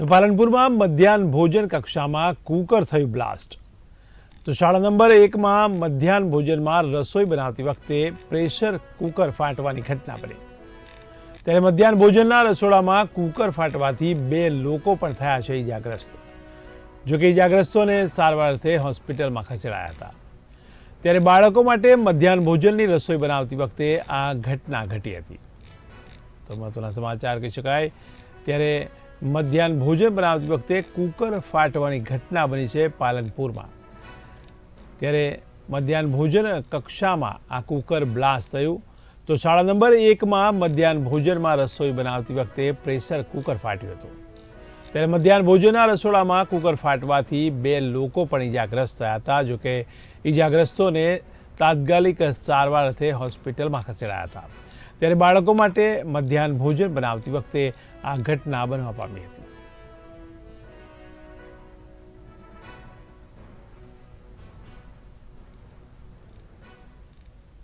તો પાલનપુરમાં મધ્યાહન ભોજન કક્ષામાં કુકર થયું બ્લાસ્ટ. તો શાળા નંબર એકમાં મધ્યાહન ભોજનમાં રસોઈ બનાવતી વખતે પ્રેશર કુકર ફાટવાની ઘટના બની. ત્યારે મધ્યાહન ભોજનના રસોડામાં કુકર ફાટવાથી બે લોકો પણ થયા છે ઇજાગ્રસ્ત. જોકે ઇજાગ્રસ્તોને સારવાર અર્થે હોસ્પિટલમાં ખસેડાયા હતા. ત્યારે બાળકો માટે મધ્યાહન ભોજનની રસોઈ બનાવતી વખતે આ ઘટના ઘટી હતી. તો મહત્વના સમાચાર કહી શકાય. ત્યારે મધ્યાહન ભોજન બનાવતી વખતે કુકર ફાટવાની ઘટના બની છે પાલનપુરમાં. ત્યારે મધ્યાહન ભોજન કક્ષામાં આ કુકર બ્લાસ્ટ થયું. તો શાળા નંબર એકમાં મધ્યાહન ભોજનમાં રસોઈ બનાવતી વખતે પ્રેશર કુકર ફાટ્યું હતું. ત્યારે મધ્યાહન ભોજનના રસોડામાં કુકર ફાટવાથી બે લોકો પણ ઈજાગ્રસ્ત થયા હતા જોકે ઈજાગ્રસ્તોને તાત્કાલિક સારવાર અર્થે હોસ્પિટલમાં ખસેડાયા હતા. ત્યારે બાળકો માટે મધ્યાહન ભોજન બનાવતી વખતે આ ઘટના બનવા પામી હતી.